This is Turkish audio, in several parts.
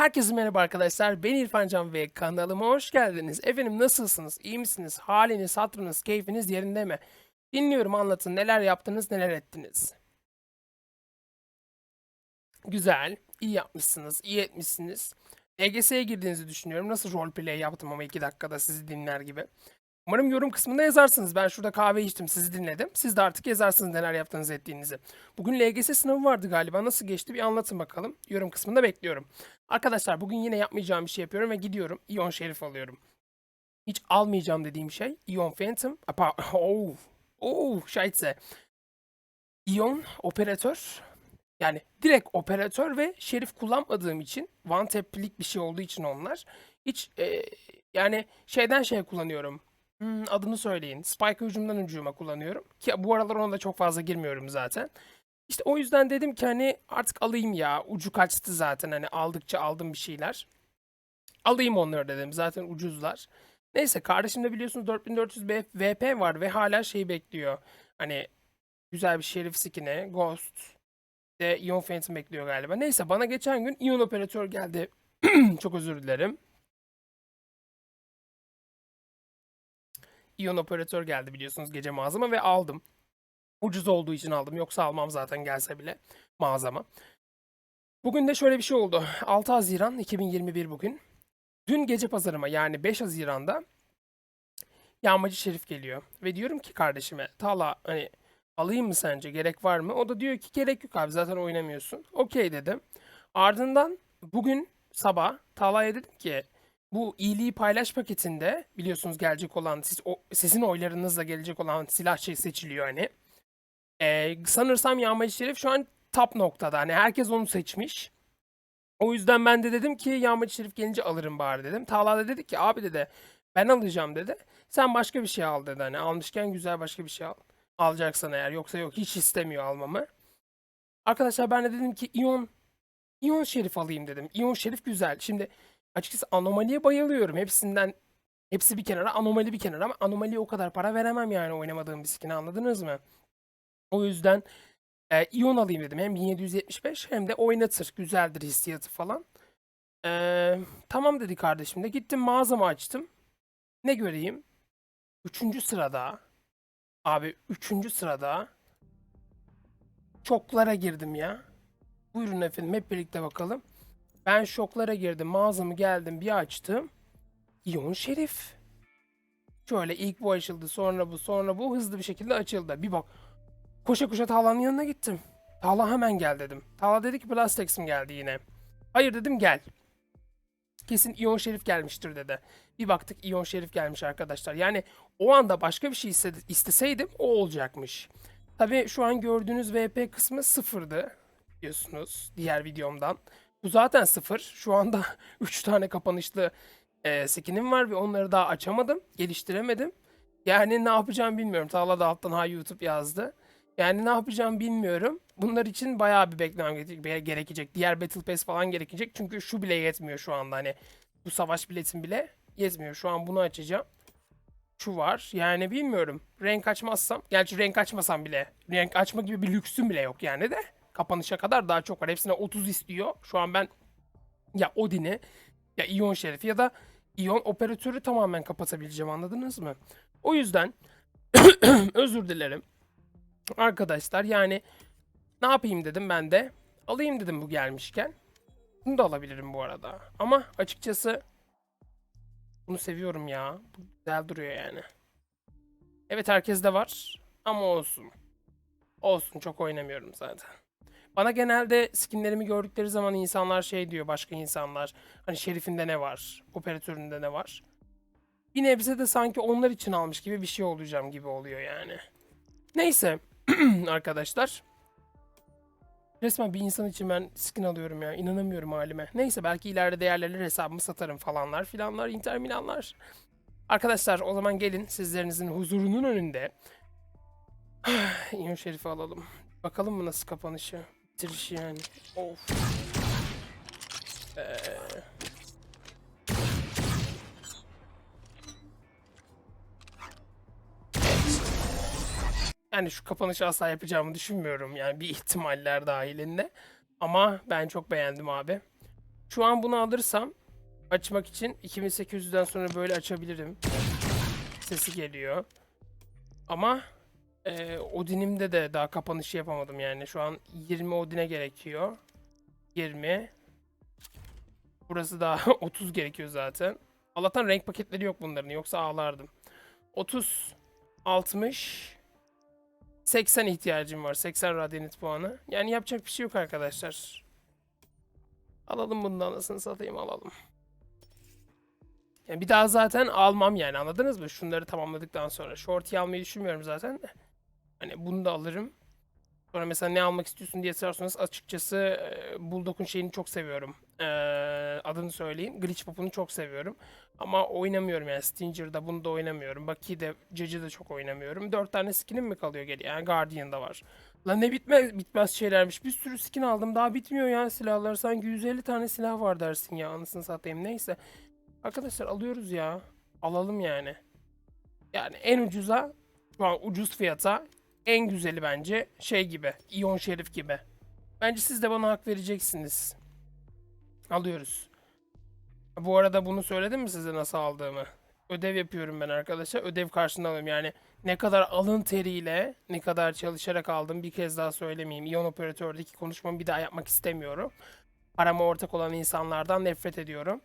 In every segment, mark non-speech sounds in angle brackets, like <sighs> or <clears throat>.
Herkese merhaba arkadaşlar. Ben İrfan Can ve kanalıma hoş geldiniz. Efendim nasılsınız? İyi misiniz? Haliniz, hatırınız, keyfiniz yerinde mi? Dinliyorum anlatın. Neler yaptınız, neler ettiniz? Güzel. iyi yapmışsınız. iyi etmişsiniz. EGS'ye girdiğinizi düşünüyorum. Nasıl roleplay yaptım ama iki dakikada sizi dinler gibi. Umarım yorum kısmında yazarsınız. Ben şurada kahve içtim, sizi dinledim. Siz de artık yazarsınız neler yaptığınızı ettiğinizi. Bugün LGS sınavı vardı galiba. Nasıl geçti bir anlatın bakalım. Yorum kısmında bekliyorum. Arkadaşlar bugün yine yapmayacağım bir şey yapıyorum ve gidiyorum. Ion Şerif alıyorum. Hiç almayacağım dediğim şey Ion Phantom. Apa, <laughs> oh, oh, şahitse. Ion operatör. Yani direkt operatör ve şerif kullanmadığım için one tap'lik bir şey olduğu için onlar. Hiç e, yani şeyden şey kullanıyorum. Hmm, adını söyleyin. Spike hücumdan hücuma kullanıyorum. Ki bu aralar ona da çok fazla girmiyorum zaten. İşte o yüzden dedim ki hani artık alayım ya. Ucu kaçtı zaten hani aldıkça aldım bir şeyler. Alayım onları dedim. Zaten ucuzlar. Neyse kardeşimde biliyorsunuz 4400 B- VP var ve hala şey bekliyor. Hani güzel bir şerif skin'e, Ghost, de Ion Phantom bekliyor galiba. Neyse bana geçen gün Ion Operatör geldi. <clears throat> Çok özür dilerim. Ion Operatör geldi biliyorsunuz gece mağazama ve aldım. Ucuz olduğu için aldım. Yoksa almam zaten gelse bile mağazama. Bugün de şöyle bir şey oldu. 6 Haziran 2021 bugün. Dün gece pazarıma yani 5 Haziran'da Yağmacı Şerif geliyor. Ve diyorum ki kardeşime Tala hani alayım mı sence gerek var mı? O da diyor ki gerek yok abi zaten oynamıyorsun. Okey dedim. Ardından bugün sabah Tala'ya dedim ki bu iyiliği paylaş paketinde biliyorsunuz gelecek olan siz o, sizin oylarınızla gelecek olan silah şey seçiliyor hani. Ee, sanırsam Yağmacı Şerif şu an top noktada. Hani herkes onu seçmiş. O yüzden ben de dedim ki Yağmacı Şerif gelince alırım bari dedim. Talha da dedi ki abi dedi ben alacağım dedi. Sen başka bir şey al dedi. Hani almışken güzel başka bir şey al. Alacaksan eğer yoksa yok hiç istemiyor almamı. Arkadaşlar ben de dedim ki İyon İyon Şerif alayım dedim. İyon Şerif güzel. Şimdi açıkçası anomaliye bayılıyorum. Hepsinden hepsi bir kenara anomali bir kenara ama anomaliye o kadar para veremem yani oynamadığım bir anladınız mı? O yüzden e, İyon alayım dedim. Hem 1775 hem de oynatır. Güzeldir hissiyatı falan. E, tamam dedi kardeşim de. Gittim mağazamı açtım. Ne göreyim? Üçüncü sırada. Abi üçüncü sırada. Şoklara girdim ya. Buyurun efendim hep birlikte bakalım. Ben şoklara girdim. Mağazamı geldim bir açtım. İyon Şerif. Şöyle ilk bu açıldı sonra bu sonra bu hızlı bir şekilde açıldı. Bir bak. Koşa koşa Talha'nın yanına gittim. Talha hemen gel dedim. Talha dedi ki Blastex'im geldi yine. Hayır dedim gel. Kesin İyon Şerif gelmiştir dedi. Bir baktık İyon Şerif gelmiş arkadaşlar. Yani o anda başka bir şey iste- isteseydim o olacakmış. Tabi şu an gördüğünüz VP kısmı sıfırdı. Biliyorsunuz diğer videomdan. Bu zaten sıfır. Şu anda <laughs> 3 tane kapanışlı e, skinim var ve onları daha açamadım. Geliştiremedim. Yani ne yapacağım bilmiyorum. Tağla da alttan ha YouTube yazdı. Yani ne yapacağım bilmiyorum. Bunlar için bayağı bir beklemem gere- gerekecek. Diğer Battle Pass falan gerekecek. Çünkü şu bile yetmiyor şu anda. Hani bu savaş biletim bile yetmiyor. Şu an bunu açacağım. Şu var. Yani bilmiyorum. Renk açmazsam. Gerçi renk açmasam bile. Renk açma gibi bir lüksüm bile yok yani de. Kapanışa kadar daha çok var. Hepsine 30 istiyor. Şu an ben ya Odin'i ya İyon Şerif'i ya da İyon operatörü tamamen kapatabileceğim anladınız mı? O yüzden <clears throat> özür dilerim. Arkadaşlar yani ne yapayım dedim ben de. Alayım dedim bu gelmişken. Bunu da alabilirim bu arada. Ama açıkçası bunu seviyorum ya. Bu güzel duruyor yani. Evet herkeste var ama olsun. Olsun çok oynamıyorum zaten. Bana genelde skinlerimi gördükleri zaman insanlar şey diyor başka insanlar. Hani şerifinde ne var? Operatöründe ne var? Bir nebze de sanki onlar için almış gibi bir şey olacağım gibi oluyor yani. Neyse <clears throat> arkadaşlar. Resmen bir insan için ben skin alıyorum ya. İnanamıyorum halime. Neyse belki ileride değerleri hesabımı satarım falanlar filanlar. Inter Milanlar. Arkadaşlar o zaman gelin sizlerinizin huzurunun önünde. <sighs> İyon Şerif'i alalım. Bakalım mı nasıl kapanışı? Bitirişi yani. Of. Ee... Yani şu kapanışı asla yapacağımı düşünmüyorum. Yani bir ihtimaller dahilinde. Ama ben çok beğendim abi. Şu an bunu alırsam açmak için 2800'den sonra böyle açabilirim. Sesi geliyor. Ama e, Odin'imde de daha kapanışı yapamadım yani. Şu an 20 Odin'e gerekiyor. 20. Burası daha <laughs> 30 gerekiyor zaten. Allah'tan renk paketleri yok bunların. Yoksa ağlardım. 30, 60, 80 ihtiyacım var. 80 radyanit puanı. Yani yapacak bir şey yok arkadaşlar. Alalım bundan anasını satayım alalım. Yani bir daha zaten almam yani anladınız mı? Şunları tamamladıktan sonra. Shorty almayı düşünmüyorum zaten de. Hani bunu da alırım. Sonra mesela ne almak istiyorsun diye sorarsanız açıkçası Bulldog'un şeyini çok seviyorum. E, adını söyleyeyim. Glitch Pop'unu çok seviyorum. Ama oynamıyorum yani. Stinger'da bunu da oynamıyorum. Bucky'de, Judge'ı da çok oynamıyorum. Dört tane skinim mi kalıyor geriye? Yani Guardian'da var. Lan ne bitmez, bitmez şeylermiş. Bir sürü skin aldım. Daha bitmiyor ya silahlar. Sanki 150 tane silah var dersin ya. Anasını satayım. Neyse. Arkadaşlar alıyoruz ya. Alalım yani. Yani en ucuza şu an ucuz fiyata en güzeli bence şey gibi. İyon Şerif gibi. Bence siz de bana hak vereceksiniz. Alıyoruz. Bu arada bunu söyledim mi size nasıl aldığımı? Ödev yapıyorum ben arkadaşlar. Ödev karşılığında alıyorum. Yani ne kadar alın teriyle, ne kadar çalışarak aldım bir kez daha söylemeyeyim. İyon operatördeki konuşmamı bir daha yapmak istemiyorum. Parama ortak olan insanlardan nefret ediyorum.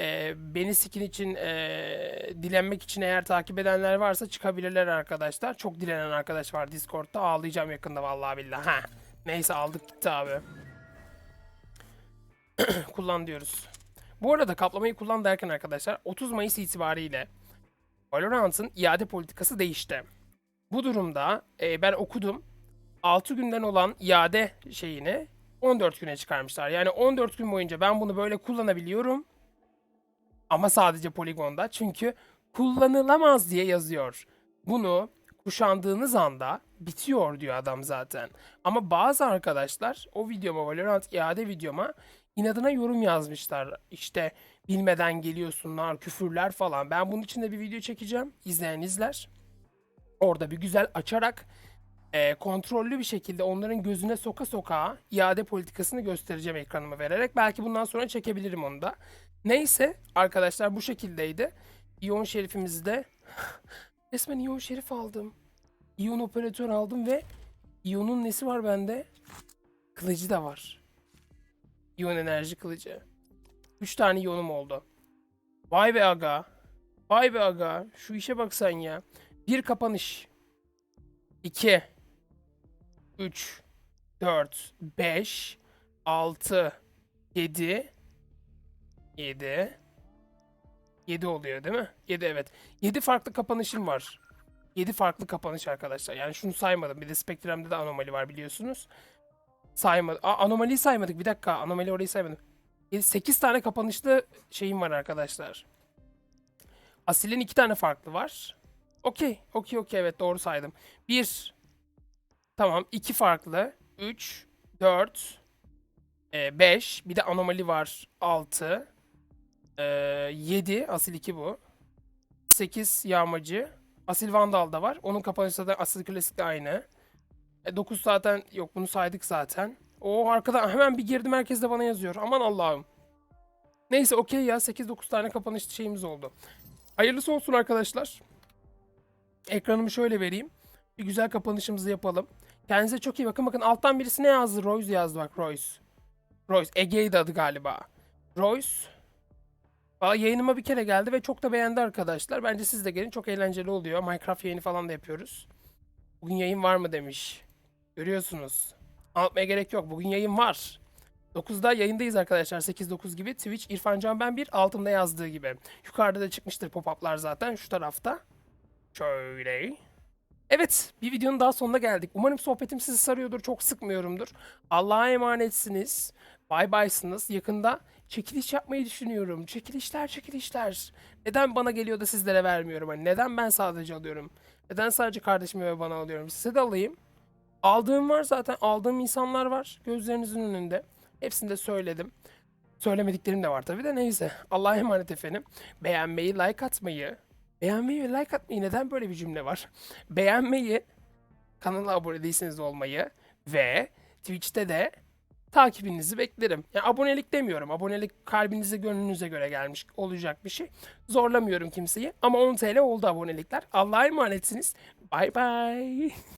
Ee, beni skin için ee, dilenmek için eğer takip edenler varsa çıkabilirler arkadaşlar. Çok dilenen arkadaş var Discord'da. Ağlayacağım yakında vallahi billahi. Ha. Neyse aldık gitti abi. <clears throat> kullan diyoruz. Bu arada kaplamayı kullan derken arkadaşlar 30 Mayıs itibariyle Valorant'ın iade politikası değişti. Bu durumda e, ben okudum. 6 günden olan iade şeyini 14 güne çıkarmışlar. Yani 14 gün boyunca ben bunu böyle kullanabiliyorum. Ama sadece poligonda. Çünkü kullanılamaz diye yazıyor. Bunu kuşandığınız anda bitiyor diyor adam zaten. Ama bazı arkadaşlar o videoma Valorant iade videoma inadına yorum yazmışlar. İşte bilmeden geliyorsunlar, küfürler falan. Ben bunun için de bir video çekeceğim. İzleyen izler. Orada bir güzel açarak e, kontrollü bir şekilde onların gözüne soka soka iade politikasını göstereceğim ekranıma vererek. Belki bundan sonra çekebilirim onu da. Neyse arkadaşlar bu şekildeydi. İyon şerifimizi de <laughs> resmen iyon şerif aldım. İyon operatör aldım ve iyonun nesi var bende? Kılıcı da var. İyon enerji kılıcı. 3 tane iyonum oldu. Vay be aga. Vay be aga. Şu işe bak sen ya. Bir kapanış. 2 3 4 5 6 7 7 7 oluyor değil mi? 7 evet. 7 farklı kapanışım var. 7 farklı kapanış arkadaşlar. Yani şunu saymadım. Bir de Spectrum'da da anomali var biliyorsunuz. Saymadık. Aa, anomaliyi saymadık. Bir dakika. Anomali orayı saymadım. 8 tane kapanışlı şeyim var arkadaşlar. Asil'in 2 tane farklı var. Okey. Okey okey evet doğru saydım. 1 Tamam. 2 farklı. 3 4 5 bir de anomali var 6 7 asil 2 bu. 8 yağmacı. Asil vandal da var. Onun kapanışı da asil klasik de aynı. E, 9 zaten yok bunu saydık zaten. O arkada hemen bir girdim herkes de bana yazıyor. Aman Allah'ım. Neyse okey ya. 8-9 tane kapanış şeyimiz oldu. Hayırlısı olsun arkadaşlar. Ekranımı şöyle vereyim. Bir güzel kapanışımızı yapalım. Kendinize çok iyi bakın. Bakın alttan birisi ne yazdı? Royce yazdı bak Royce. Royce. Ege'ydi adı galiba. Royce. Valla yayınıma bir kere geldi ve çok da beğendi arkadaşlar. Bence siz de gelin. Çok eğlenceli oluyor. Minecraft yayını falan da yapıyoruz. Bugün yayın var mı demiş. Görüyorsunuz. Anlatmaya gerek yok. Bugün yayın var. 9'da yayındayız arkadaşlar. 8-9 gibi. Twitch İrfan Can Ben 1 altında yazdığı gibi. Yukarıda da çıkmıştır pop-up'lar zaten. Şu tarafta. Şöyle. Evet, bir videonun daha sonuna geldik. Umarım sohbetim sizi sarıyordur, çok sıkmıyorumdur. Allah'a emanetsiniz. Bay baysınız. Yakında çekiliş yapmayı düşünüyorum. Çekilişler, çekilişler. Neden bana geliyor da sizlere vermiyorum? Hani neden ben sadece alıyorum? Neden sadece kardeşime ve bana alıyorum? Size de alayım. Aldığım var zaten. Aldığım insanlar var. Gözlerinizin önünde. Hepsini de söyledim. Söylemediklerim de var tabii de neyse. Allah'a emanet efendim. Beğenmeyi, like atmayı, Beğenmeyi ve like atmayı neden böyle bir cümle var? Beğenmeyi, kanala abone değilseniz olmayı ve Twitch'te de takibinizi beklerim. Ya abonelik demiyorum. Abonelik kalbinize gönlünüze göre gelmiş olacak bir şey. Zorlamıyorum kimseyi. Ama 10 TL oldu abonelikler. Allah'a emanetsiniz. Bay bay.